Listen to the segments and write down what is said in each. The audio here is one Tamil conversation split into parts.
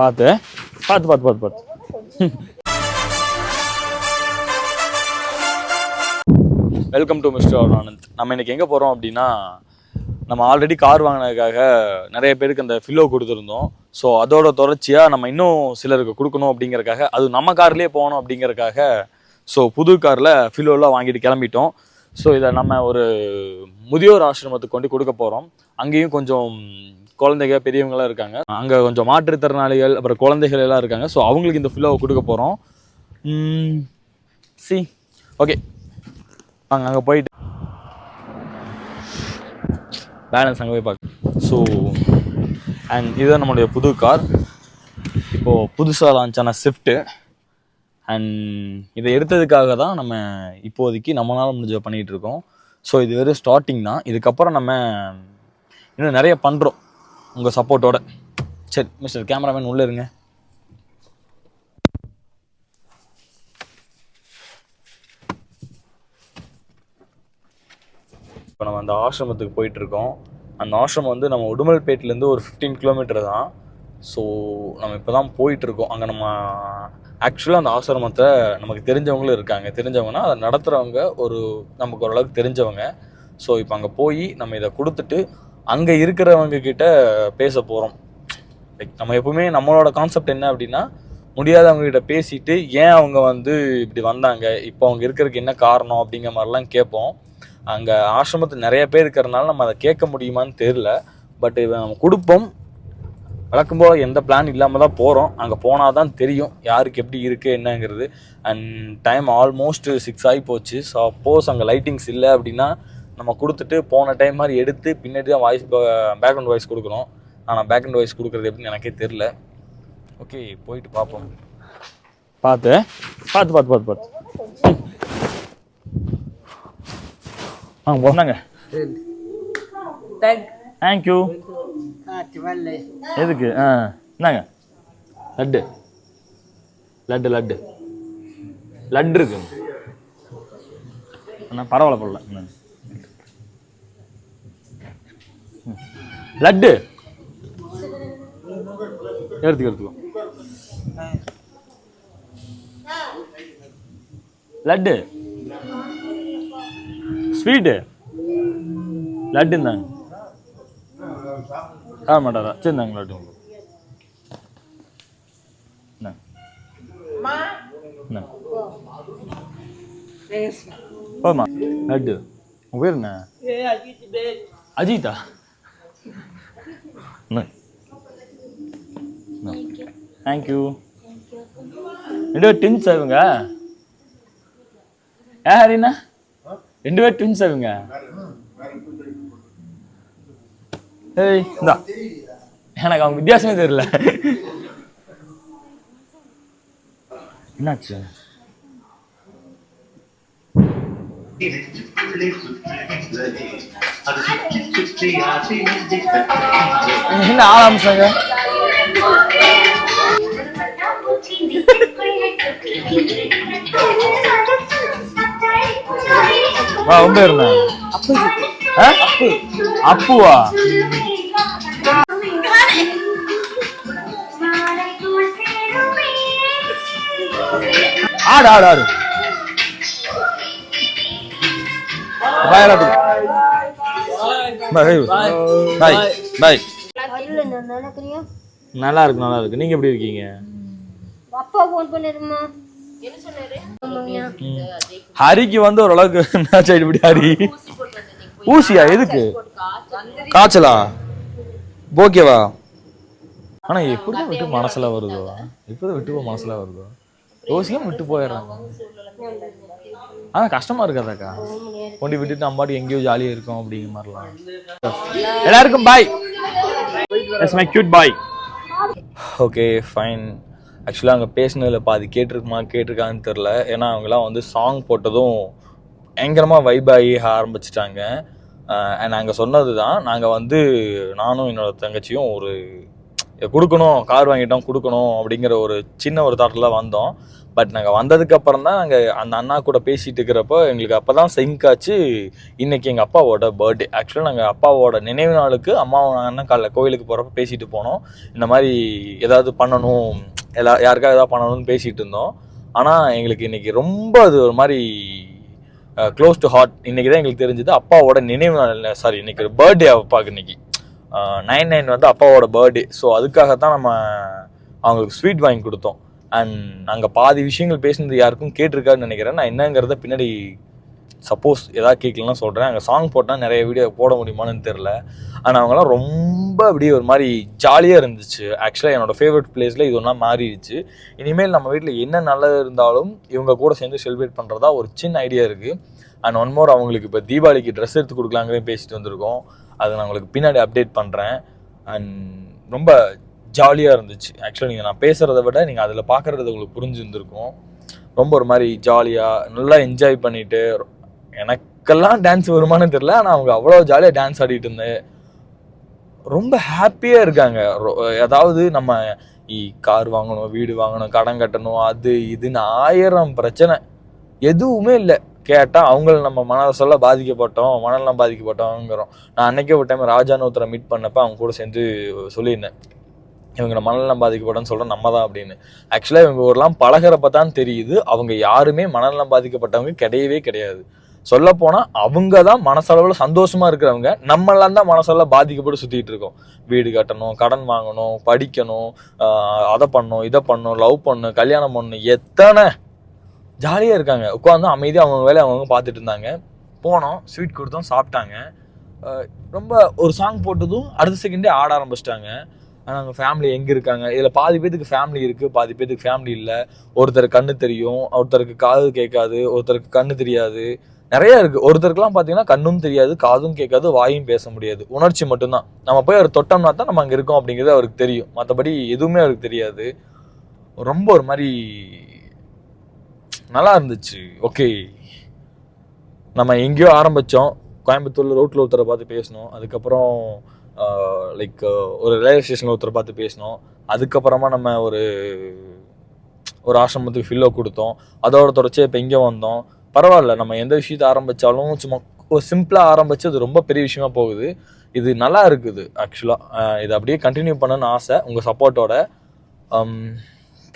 பார்த்து பார்த்து பார்த்து பார்த்து பார்த்து வெல்கம் டு மிஸ்டர் ஆனந்த் நம்ம இன்னைக்கு எங்கே போகிறோம் அப்படின்னா நம்ம ஆல்ரெடி கார் வாங்கினதுக்காக நிறைய பேருக்கு அந்த ஃபில்லோ கொடுத்துருந்தோம். ஸோ அதோட தொடர்ச்சியாக நம்ம இன்னும் சிலருக்கு கொடுக்கணும் அப்படிங்கிறக்காக அது நம்ம கார்லேயே போகணும் அப்படிங்கிறக்காக ஸோ புது காரில் ஃபில்லோலாம் வாங்கிட்டு கிளம்பிட்டோம். ஸோ இதை நம்ம ஒரு முதியோர் ஆசிரமத்துக்கு கொண்டு கொடுக்க போகிறோம் அங்கேயும் கொஞ்சம் குழந்தைங்க பெரியவங்களாம் இருக்காங்க. அங்கே கொஞ்சம் மாற்றுத்திறனாளிகள் அப்புறம் குழந்தைகள் எல்லாம் இருக்காங்க. ஸோ அவங்களுக்கு இந்த ஃபுல்லாக கொடுக்க போகிறோம் சி ஓகே நாங்கள் அங்கே போயிட்டு. பேலன்ஸ் அங்கே போய் பார்க்க ஸோ அண்ட் இதுதான் நம்மளுடைய புது கார். இப்போது புதுசாக லான்ச் ஆன ஸ்விஃப்ட்டு அண்ட் இதை எடுத்ததுக்காக தான் நம்ம இப்போதைக்கு நம்மளால் முடிஞ்ச பண்ணிகிட்டு இருக்கோம் ஸோ இது வெறும் ஸ்டார்டிங் தான். இதுக்கப்புறம் நம்ம இன்னும் நிறைய பண்ணுறோம் உங்கள் சப்போர்ட்டோட சரி மிஸ்டர் கேமராமேன் உள்ளே இருங்க. இப்போ நம்ம அந்த ஆசிரமத்துக்கு போயிட்டுருக்கோம் அந்த ஆசிரமம் வந்து நம்ம உடுமல்பேட்டிலேருந்து ஒரு ஃபிஃப்டீன் கிலோமீட்டர் தான். ஸோ நம்ம இப்போ தான் போயிட்டுருக்கோம் அங்கே நம்ம ஆக்சுவலாக அந்த ஆசிரமத்தை நமக்கு தெரிஞ்சவங்களும் இருக்காங்க. தெரிஞ்சவங்கன்னா அதை நடத்துகிறவங்க ஒரு நமக்கு ஓரளவுக்கு தெரிஞ்சவங்க. ஸோ இப்போ அங்கே போய் நம்ம இதை கொடுத்துட்டு அங்கே இருக்கிறவங்க கிட்ட பேச போகிறோம் லைக் நம்ம எப்பவுமே நம்மளோட கான்செப்ட் என்ன அப்படின்னா முடியாதவங்க கிட்ட பேசிட்டு ஏன் அவங்க வந்து இப்படி வந்தாங்க? இப்போ அவங்க இருக்கிறதுக்கு என்ன காரணம் அப்படிங்கிற மாதிரிலாம் கேட்போம். அங்கே ஆசிரமத்தில் நிறைய பேர் இருக்கிறதுனால நம்ம அதை கேட்க முடியுமான்னு தெரில பட் நம்ம கொடுப்போம். வழக்கம் போல் எந்த பிளான் இல்லாமல் தான் போகிறோம் அங்கே போனால் தான் தெரியும் யாருக்கு எப்படி இருக்குது என்னங்கிறது. அண்ட் டைம் ஆல்மோஸ்ட் சிக்ஸ் ஆகி போச்சு. சப்போஸ் அங்கே லைட்டிங்ஸ் இல்லை அப்படின்னா நம்ம கொடுத்துட்டு போன டைம் மாதிரி எடுத்து பின்னாடி தான் வாய்ஸ் பேக்ரவுண்ட் வாய்ஸ் கொடுக்குறோம். ஆனால் பேக்ரவுண்ட் வாய்ஸ் கொடுக்குறது எப்படின்னு எனக்கே தெரில ஓகே போயிட்டு பார்ப்போம். பார்த்து. பார்த்து பார்த்து பார்த்து பார்த்து. வாங்க போனாங்க டக் தேங்க்யூ எதுக்கு? ஆ என்னங்க லட்டு. லட்டு லட்டு. லட்டு இருக்கு. அண்ணா பரவாயில்ல போடல. லட்டு. எடுத்துக்க எடுத்துக்கோ. லட்டு. ஸ்வீட்டு. லட்டு இருந்தாங்க ஆ மாட்டாரா சரி இந்தாங்க லட்டு உங்களுக்கு. போதுமா லட்டு. உங்க பேர் என்ன? அஜிதா தேங்க்யூ ரெண்டு பேர் ட்வின்ஸ் ஏ ஹரிண்ணா ரெண்டு பேர் ட்வின்ஸ் இவங்க? ஏய் இந்தா. எனக்கு அவங்க வித்தியாசமே தெரியல. என்னாச்சு? என்ன ஆள் அமிச்சாங்க? வா உங்க இருந்தேன் என்ன? அப்புவா? ஆடு ஆடு ஆடு. நல்லா இருக்கு நல்லா இருக்கு. நீங்க எப்படி இருக்கீங்க? அப்பா ஃபோன் பண்ணிருமா என்ன ஹரிக்கு வந்து ஓரளவுக்கு மேட்ச் ஆயிட்டு இப்படி ஹரி. ஊசியா? எதுக்கு? காய்ச்சலா? ஓகேவா ஆனா எப்படி விட்டு மனசுல வருதோ? எப்படி விட்டு போ மனசுல வருதோ? யோசிக்காம விட்டு போயிடுறாங்க. ஆனா கஷ்டமா இருக்காதாக்கா? கொண்டு விட்டுட்டு நம்ம பாட்டுக்கு எங்கேயோ ஜாலியா இருக்கும் அப்படிங்கிற மாதிரிலாம். எல்லாருக்கும் bye yes my cute boy okay fine ஆக்சுவலாக அங்கே பேசினதில் பாதி கேட்டிருக்குமா கேட்டிருக்கான்னு தெரில ஏன்னா அவங்களாம் வந்து சாங் போட்டதும் பயங்கரமாக வைப் ஆகி ஆரம்பிச்சிட்டாங்க. நாங்கள் சொன்னது தான் நாங்கள் வந்து நானும் என்னோட தங்கச்சியும் ஒரு கொடுக்கணும் கார் வாங்கிட்டோம் கொடுக்கணும் அப்படிங்கிற ஒரு சின்ன ஒரு தாட்டில் வந்தோம். பட் நாங்கள் வந்ததுக்கப்புறம் தான் நாங்கள் அந்த அண்ணா கூட பேசிகிட்டு இருக்கிறப்போ எங்களுக்கு அப்போ தான் சிங்க் ஆச்சு. இன்றைக்கி எங்கள் அப்பாவோட பர்த்டே ஆக்சுவலாக நாங்கள் அப்பாவோட நினைவு நாளுக்கு அம்மாவும் அண்ணன் காலைல கோயிலுக்கு போகிறப்ப பேசிட்டு போனோம். இந்த மாதிரி ஏதாவது பண்ணணும் எல்லா யாருக்காவது ஏதாவது பண்ணணும்னு பேசிகிட்டு இருந்தோம். ஆனால் எங்களுக்கு இன்றைக்கி ரொம்ப அது ஒரு மாதிரி க்ளோஸ் டு ஹார்ட் இன்றைக்கி தான் எங்களுக்கு தெரிஞ்சது அப்பாவோட நினைவு நாள் சாரி இன்னைக்கு பர்த்டே அப்பாவுக்கு இன்னைக்கு. நைன் நைன் வந்து அப்பாவோட பர்த்டே ஸோ அதுக்காக தான் நம்ம அவங்களுக்கு ஸ்வீட் வாங்கி கொடுத்தோம். அண்ட் அங்கே பாதி விஷயங்கள் பேசினது யாருக்கும் கேட்டிருக்காருன்னு நினைக்கிறேன். நான் என்னங்கிறத பின்னாடி சப்போஸ் ஏதாவது கேட்கலன்னா சொல்கிறேன் அங்கே சாங் போட்டால் நிறைய வீடியோ போட முடியுமான்னு தெரில ஆனால் அவங்களாம் ரொம்ப அப்படியே ஒரு மாதிரி ஜாலியாக இருந்துச்சு. ஆக்சுவலாக என்னோட ஃபேவரட் பிளேஸில் இது ஒன்றா மாறிடுச்சு. இனிமேல் நம்ம வீட்டில் என்ன நல்லது இருந்தாலும் இவங்க கூட சேர்ந்து செலிப்ரேட் பண்ணுறதா ஒரு சின்ன ஐடியா இருக்குது அண்ட் ஒன் மோர் அவங்களுக்கு இப்போ தீபாவளிக்கு ட்ரெஸ் எடுத்து கொடுக்கலாங்கிறே பேசிட்டு வந்திருக்கோம். அதை நான் உங்களுக்கு பின்னாடி அப்டேட் பண்ணுறேன் அண்ட் ரொம்ப ஜாலியாக இருந்துச்சு. ஆக்சுவலாக நீங்கள் நான் பேசுகிறத விட நீங்கள் அதில் பார்க்குறது உங்களுக்கு புரிஞ்சுருந்துருக்கும். ரொம்ப ஒரு மாதிரி ஜாலியாக நல்லா என்ஜாய் பண்ணிட்டு எனக்கெல்லாம் டான்ஸ் வருமானு தெரில ஆனால் அவங்க அவ்வளோ ஜாலியாக டான்ஸ் ஆடிட்டு இருந்தேன் ரொம்ப ஹாப்பியாக இருக்காங்க. ரொ- அதாவது நம்ம இ கார் வாங்கணும் வீடு வாங்கணும் கடன் கட்டணும் அது இதுன்னு ஆயிரம் பிரச்சனை. எதுவுமே இல்லை. கேட்டால் அவங்கள நம்ம மனசெல்லாம் பாதிக்கப்பட்டோம் மனநலம் பாதிக்கப்பட்டோங்கிறோம். நான் அன்றைக்கே ஒரு டைம் ராஜான்னு ஒருத்தரை மீட் பண்ணப்போ அவங்க கூட சேர்ந்து சொல்லியிருந்தேன். இவங்க மனநலம் பாதிக்கப்பட்டோன்னு சொல்கிறோம் நம்ம தான் அப்படின்னு. ஆக்சுவலாக இவங்க ஊர்லாம் பழகிறப்ப தான் தெரியுது அவங்க யாருமே மனநலம் பாதிக்கப்பட்டவங்க கிடையவே கிடையாது. சொல்லப்போனால் அவங்க தான் மனசளவில் சந்தோஷமாக இருக்கிறவங்க. நம்மளாம் தான் மனசளவில் பாதிக்கப்பட்டு சுற்றிட்டு இருக்கோம். வீடு கட்டணும் கடன் வாங்கணும் படிக்கணும் அதை பண்ணணும் இதை பண்ணணும் லவ் பண்ணணும் கல்யாணம் பண்ணணும். எத்தனை ஜாலியாக இருக்காங்க. உட்காந்து அமைதியாக அவங்க வேலையை அவங்க பார்த்துட்டு இருந்தாங்க. போனோம் ஸ்வீட் கொடுத்தோம் சாப்பிட்டாங்க. ரொம்ப ஒரு சாங் போட்டதும் அடுத்த செகண்டே ஆட ஆரம்பிச்சிட்டாங்க. ஆனால் ஃபேமிலி எங்கே இருக்காங்க? இதில் பாதி பேத்துக்கு ஃபேமிலி இருக்குது பாதி பேத்துக்கு ஃபேமிலி இல்லை. ஒருத்தர் கண்ணு தெரியும் ஒருத்தருக்கு காது கேட்காது ஒருத்தருக்கு கண்ணு தெரியாது. நிறைய இருக்குது ஒருத்தருக்குலாம் பார்த்தீங்கன்னா கண்ணும் தெரியாது காதும் கேட்காது வாயும் பேச முடியாது. உணர்ச்சி மட்டும்தான். நம்ம போய் அவர் தொட்டோம்னா தான் நம்ம அங்கே இருக்கோம் அப்படிங்கிறது அவருக்கு தெரியும். மற்றபடி எதுவுமே அவருக்கு தெரியாது. ரொம்ப ஒரு மாதிரி நல்லா இருந்துச்சு. ஓகே நம்ம எங்கேயோ ஆரம்பித்தோம் கோயம்புத்தூரில் ரோட்டில் ஒருத்தரை பார்த்து பேசினோம். அதுக்கப்புறம் லைக் ஒரு ரயில்வே ஸ்டேஷனில் ஒருத்தரை பார்த்து பேசினோம். அதுக்கப்புறமா நம்ம ஒரு ஒரு ஆசிரமத்துக்கு ஃபில்லோ கொடுத்தோம். அதோட தொடர்ச்சி இப்போ இங்கே வந்தோம். பரவாயில்ல நம்ம எந்த விஷயத்தை ஆரம்பித்தாலும் சும்மா ஒரு சிம்பிளாக ஆரம்பித்து அது ரொம்ப பெரிய விஷயமா போகுது. இது நல்லா இருக்குது ஆக்சுவலாக இது அப்படியே கண்டினியூ பண்ணணும்னு ஆசை. உங்கள் சப்போர்ட்டோட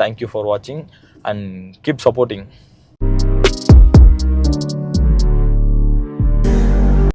தேங்க்யூ ஃபார் வாட்சிங் அண்ட் கீப் சப்போர்ட்டிங்